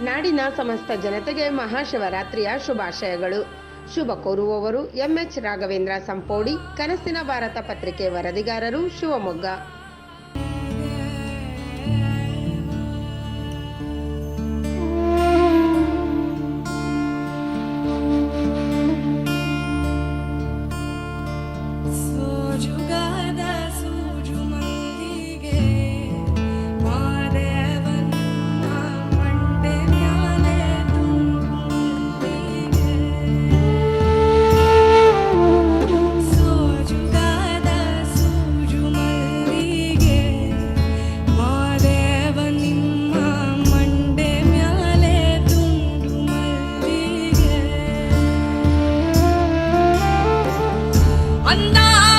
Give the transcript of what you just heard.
ನಾಡಿನ ಸಮಸ್ತ ಜನತೆಗೆ ಮಹಾಶಿವರಾತ್ರಿಯ ಶುಭಾಶಯಗಳು. ಶುಭ ಕೋರುವವರು ಎಂಎಚ್ ರಾಘವೇಂದ್ರ ಸಂಪೋಡಿ. ಕನಸಿನ ಭಾರತ ಪತ್ರಿಕೆ ವರದಿಗಾರರು ಶಿವಮೊಗ್ಗ. 伟大。